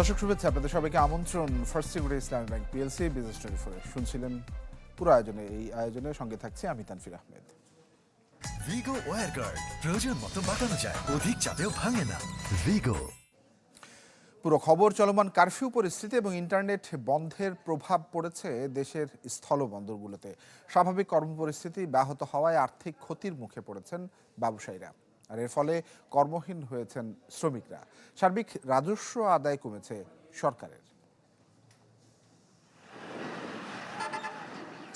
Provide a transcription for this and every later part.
দর্শক শুভেচ্ছা আপনাদের সবাইকে আমন্ত্রণ First Security Islami bank PLC business twenty ফোরে শুনছিলেন পুরো আয়োজনে এই আয়োজনের সঙ্গে থাকছে আমি তানফির আহমেদ। ভিগো ওয়ার গার্ড প্রয়োজন মতো বাঁকানো যায় অধিক চাপেও ভাঙে না। ভিগো পুরো খবর চলমান কারফিউ পরিস্থিতি এবং ইন্টারনেট বন্ধের প্রভাব পড়েছে দেশের স্থলবন্দরগুলোতে স্বাভাবিক কর্মপরিস্থিতি ব্যাহত হওয়ায় আর্থিক ক্ষতির মুখে পড়েছেন ব্যবসায়ীরা। আর এর ফলে কর্মহীন হয়েছেন শ্রমিকরা। সার্বিক রাজস্ব আদায় কমেছে সরকারের।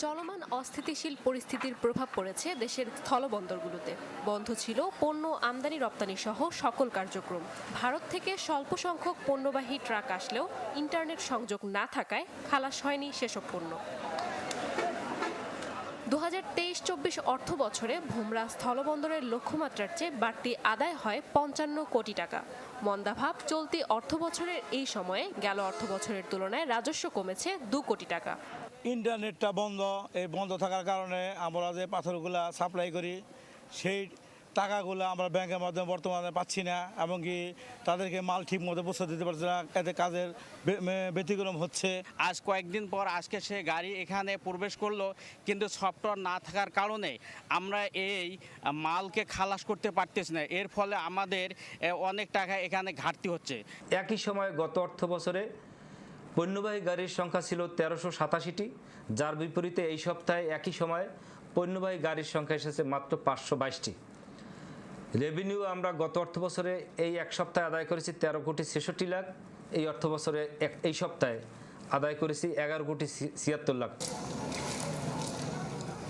চলমান অস্থিতিশীল পরিস্থিতির প্রভাব পড়েছে দেশের স্থলবন্দরগুলোতে। বন্ধ ছিল পণ্য আমদানি রপ্তানি সহ সকল কার্যক্রম। ভারত থেকে স্বল্প সংখ্যক পণ্যবাহী ট্রাক আসলেও ইন্টারনেট সংযোগ না থাকায় খালাস হয়নি সেসব পণ্য। দু হাজার তেইশ চব্বিশ অর্থ বছরে ভোমরা স্থলবন্দরের লক্ষ্যমাত্রার চেয়ে বাড়তি আদায় হয় পঞ্চান্ন কোটি টাকা। মন্দাভাব চলতি অর্থ বছরের এই সময়ে গেল অর্থ বছরের তুলনায় রাজস্ব কমেছে দু কোটি টাকা। ইন্টারনেটটা বন্ধ, এই বন্ধ থাকার কারণে আমরা যে পাথরগুলা সাপ্লাই করি, সেই টাকাগুলো আমরা ব্যাংকের মাধ্যমে বর্তমানে পাচ্ছি না এমনকি তাদেরকে মাল ঠিক মতো পৌঁছে দিতে পারছে না এতে কাজের ব্যতিক্রম হচ্ছে। আজ কয়েকদিন পর আজকে সে গাড়ি এখানে প্রবেশ করল কিন্তু সফটওয়্যার না থাকার কারণে আমরা এই মালকে খালাস করতে পারতেছি না। এর ফলে আমাদের অনেক টাকা এখানে ঘাটতি হচ্ছে। একই সময় গত অর্থ বছরে পণ্যবাহী গাড়ির সংখ্যা ছিল তেরোশো সাতাশিটি যার বিপরীতে এই সপ্তাহে একই সময়ে পণ্যবাহী গাড়ির সংখ্যা এসেছে মাত্র পাঁচশো বাইশটি। রেভিনিউ আমরা গত অর্থ বছরে এই এক সপ্তাহে আদায় করেছি তেরো কোটি ছেষট্টি লাখ। এই অর্থ বছরে এই সপ্তাহে আদায় করেছি এগারো কোটি ছিয়াত্তর লাখ।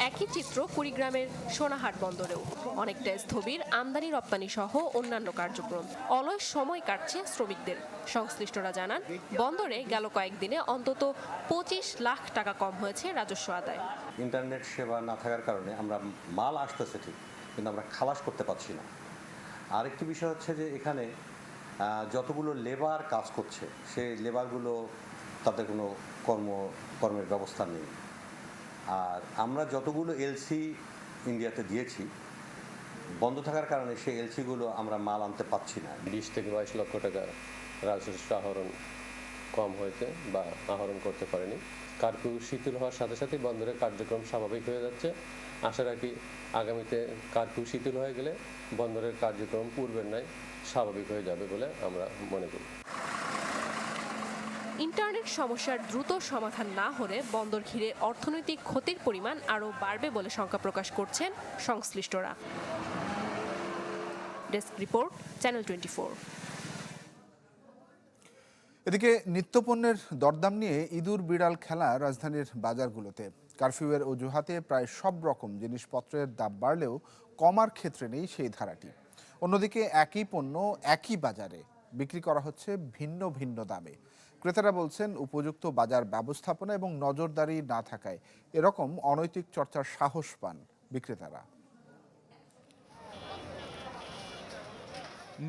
একই চিত্র কুড়িগ্রামের সোনাহাট বন্দরেও। অনেকটা স্থবির আমদানি রপ্তানি সহ অন্যান্য কার্যক্রম। অলস সময় কাটছে শ্রমিকদের। সংশ্লিষ্টরা জানান বন্দরে গেল কয়েকদিনে অন্তত পঁচিশ লাখ টাকা কম হয়েছে রাজস্ব আদায়। ইন্টারনেট সেবা না থাকার কারণে আমরা মাল আসতেছে ঠিক। কিন্তু আমরা খালাস করতে পারছি না। আরেকটি বিষয় হচ্ছে যে এখানে যতগুলো লেবার কাজ করছে, সেই লেবারগুলো তাদের কোনো কর্ম, কর্মের ব্যবস্থা নেই। আর আমরা যতগুলো এলসি ইন্ডিয়াতে দিয়েছি, বন্ধ থাকার কারণে সেই এলসিগুলো আমরা মাল আনতে পারছি না। বিশ থেকে বাইশ লক্ষ টাকা রাজস্ব আহরণ কম হয়েছে বা আহরণ করতে পারেনি। কার্ফিউ শিথিল হওয়ার সাথে সাথে বন্দরের কার্যক্রম স্বাভাবিক হয়ে যাচ্ছে। আশা রাখি আগামীতে কার্ফিউ শিথিল হয়ে গেলে বন্দরের কার্যক্রম পূর্বের ন্যায় স্বাভাবিক হয়ে যাবে বলে আমরা মনে করি। ইন্টারনেট সমস্যার দ্রুত সমাধান না হলে বন্দর ঘিরে অর্থনৈতিক ক্ষতির পরিমাণ আরও বাড়বে বলে শঙ্কা প্রকাশ করছেন সংশ্লিষ্টরা। ডেস্ক রিপোর্ট চ্যানেল টোয়েন্টি এদিকে নিত্যপণ্যের দরদাম নিয়ে ইঁদুর বিড়াল খেলা রাজধানীর বাজারগুলোতে। কারফিউয়ের অজুহাতে প্রায় সব রকম জিনিসপত্রের দাম বাড়লেও কমার ক্ষেত্রে নেই সেই ধারাটি। অন্যদিকে একই পণ্য একই বাজারে বিক্রি করা হচ্ছে ভিন্ন ভিন্ন দামে। ক্রেতারা বলছেন উপযুক্ত বাজার ব্যবস্থাপনা এবং নজরদারি না থাকায় এরকম অনৈতিক চর্চার সাহস পান বিক্রেতারা।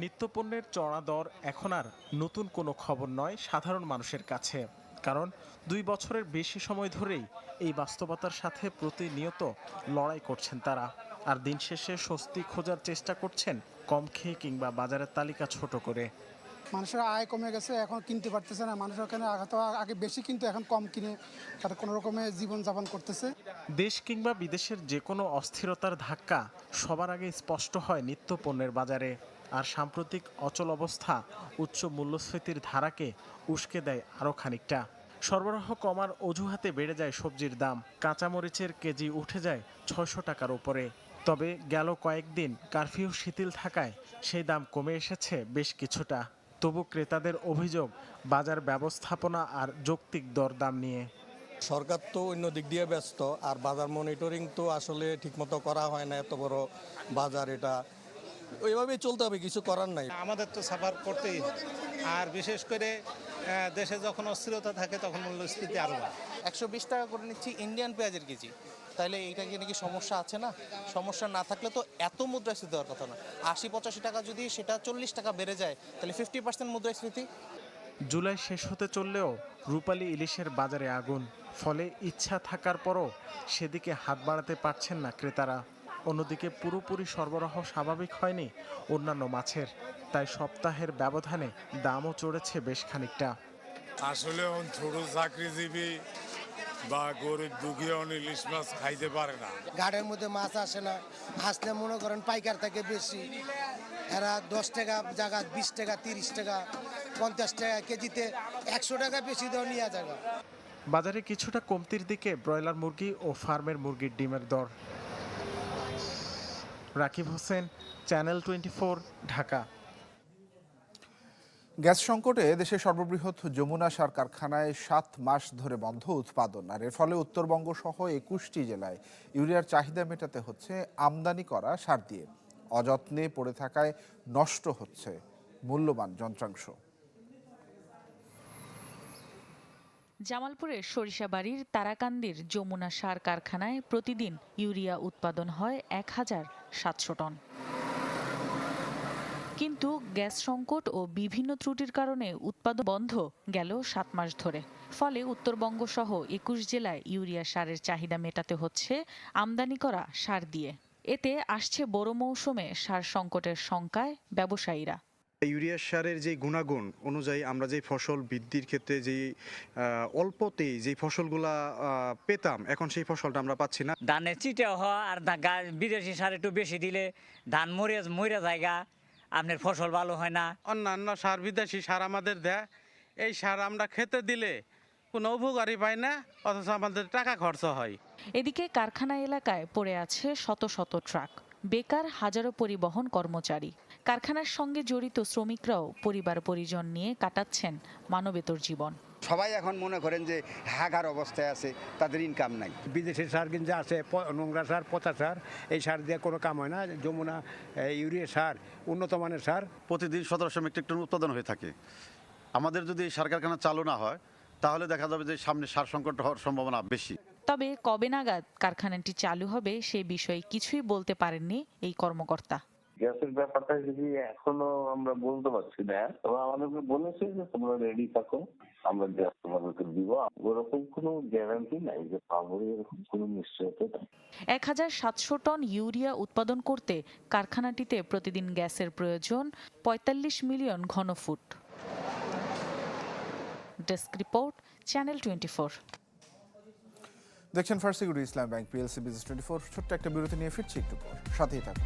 নিত্যপণ্যের চড়া দর এখন আর নতুন কোনো খবর নয় সাধারণ মানুষের কাছে। কারণ দুই বছরের বেশি সময় ধরেই এই বাস্তবতার সাথে প্রতিনিয়ত লড়াই করছেন তারা। আর দিন শেষে স্বস্তি খোঁজার চেষ্টা করছেন কম খেয়ে কিংবা বাজারের তালিকা ছোট করে। মানুষের আয় কমে গেছে এখন কিনতে পারতেছে না। মানুষ ওখানে হয়তো আগে বেশি কিন্তু এখন কম কিনে তারা কোনো রকমের জীবনযাপন করতেছে। দেশ কিংবা বিদেশের যে কোনো অস্থিরতার ধাক্কা সবার আগে স্পষ্ট হয় নিত্যপণ্যের বাজারে। আর সাম্প্রতিক অচল অবস্থা উচ্চ মূল্যস্ফীতির ধারাকে উস্কে দেয় আরও খানিকটা। সরবরাহ কমার অজুহাতে বেড়ে যায় সবজির দাম। কাঁচামরিচের কেজি উঠে যায় ছয়শো টাকার ওপরে। তবে গেল কয়েকদিন কারফিউ শিথিল থাকায় সেই দাম কমে এসেছে বেশ কিছুটা। তবু ক্রেতাদের অভিযোগ, বাজার ব্যবস্থাপনা আর যৌক্তিক দরদাম নিয়ে। সরকার তো অন্য দিক দিয়ে ব্যস্ত, আর বাজার মনিটরিং তো আসলে ঠিকমতো করা হয় না, এত বড় বাজার এটা। ওইভাবেই চলতে হবে কিছু করার নাই। আমাদের তো সাফার করতেই আর বিশেষ করে দেশে যখন অস্থিরতা থাকে তখন মূল্যস্ফীতি আরও বাড়ে। একশো বিশ টাকা করে নিচ্ছি ইন্ডিয়ান পেঁয়াজের কেজি। তাহলে এইটা কি নাকি সমস্যা আছে না? সমস্যা না থাকলে তো এত মুদ্রাস্ফীতি হওয়ার কথা না। আশি পঁচাশি টাকা যদি সেটা চল্লিশ টাকা বেড়ে যায় তাহলে ফিফটি পার্সেন্ট মুদ্রাস্ফীতি। জুলাই শেষ হতে চললেও রূপালী ইলিশের বাজারে আগুন ফলে ইচ্ছা থাকার পরও সেদিকে হাত বাড়াতে পারছেন না ক্রেতারা। অন্যদিকে পুরোপুরি সরবরাহ স্বাভাবিক হয়নি অন্যান্য মাছের। তাই সপ্তাহের ব্যবধানে দামও চড়েছে বেশ খানিকটা। আসলে ছোট চাকরিজীবী বা গরিব দুঃখী ইলিশ মাছ খাইতে পারে না। ঘাটের মধ্যে মাছ আসে না। আসলে মনে করেন পাইকার থেকে বেশি। এরা দশ টাকা জায়গা বিশ টাকা তিরিশ টাকা পঞ্চাশ টাকা কেজিতে একশো টাকা বেশি দেওয়া নিয়ে জায়গা বাজারে কিছুটা কমতির দিকে ব্রয়লার মুরগি ও ফার্মের মুরগির ডিমের দর। Rakib Hossain channel twenty Dhaka. Gas সংকটে দেশের সর্ববৃহৎ যমুনা সার কারখানায় সাত মাস ধরে বন্ধ উৎপাদন, আর এর ফলে উত্তরবঙ্গ সহ একুশটি জেলায় ইউরিয়ার চাহিদা মেটাতে হচ্ছে আমদানি করা সার দিয়ে। অযত্নে পড়ে থাকায় নষ্ট হচ্ছে মূল্যবান যন্ত্রাংশ। জামালপুরের সরিষাবাড়ির তারাকান্দির যমুনা সার কারখানায় প্রতিদিন ইউরিয়া উৎপাদন হয় এক হাজার সাতশো টন। কিন্তু গ্যাস সংকট ও বিভিন্ন ত্রুটির কারণে উৎপাদন বন্ধ গেল সাত মাস ধরে। ফলে উত্তরবঙ্গ সহ একুশ জেলায় ইউরিয়া সারের চাহিদা মেটাতে হচ্ছে আমদানি করা সার দিয়ে। এতে আসছে বড় মৌসুমে সার সংকটের শঙ্কায় ব্যবসায়ীরা। ইউরিয়া সারের যে গুণাগুণ অনুযায়ী আমরা যে ফসল বৃদ্ধির ক্ষেত্রে যে অল্পতেই যে ফসলগুলা পেতাম এখন সেই ফসলটা আমরা পাচ্ছি না। ধানের চিটে হওয়া আর বিদেশি সার একটু বেশি দিলে ধান মরে মরে জায়গা আপনার ফসল ভালো হয় না। অন্যান্য সার বিদেশি সার আমাদের দেয়। এই সার আমরা খেতে দিলে কোনো উপকারী পাই না অথচ আমাদের টাকা খরচ হয়। এদিকে কারখানা এলাকায় পড়ে আছে শত শত ট্রাক। বেকার হাজারো পরিবহন কর্মচারী। কারখানার সঙ্গে জড়িত শ্রমিকরাও পরিবার পরিজন নিয়ে কাটাচ্ছেন মানবেতর জীবন। সবাই এখন মনে করেন যে হাগার অবস্থায় আছে তাদের ইনকাম নাই। বিদেশি সার কিন্তু আছে নোংরা সার পচা সার এই সার দিয়ে কোনো কাম হয় না। যমুনা ইউরিয়া সার উন্নত মানের সার। প্রতিদিন সতেরোশো মেট্রিক টন উৎপাদন হয়ে থাকে। আমাদের যদি এই সার কারখানা চালু না হয় তাহলে দেখা যাবে যে সামনে সার সংকট হওয়ার সম্ভাবনা বেশি। তবে কবে নাগাদ কারখানাটি চালু হবে সে বিষয়ে কিছুই বলতে পারেননি এই কর্মকর্তা। গ্যাসের ব্যাপারটা যদি এখনও আমরা বলতে পারছি না তবে আমাদেরকে বলেছে যে তোমরা রেডি থাকো আমরা গ্যাস তোমাদেরকে দিব। ওরকম কোনো গ্যারান্টি নাই যে পাবো এরকম কোনো নিশ্চয়তা নাই। এক হাজার সাতশো টন ইউরিয়া উৎপাদন করতে কারখানাটিতে প্রতিদিন গ্যাসের প্রয়োজন পঁয়তাল্লিশ million ঘনফুট। Desk report channel twenty four. দেখছেন ফার্সিগুড়ি Islam bank PLC business twenty four. ছোট্ট একটা বিরতি নিয়ে ফিরছি একটু পর। সাথেই থাকুন।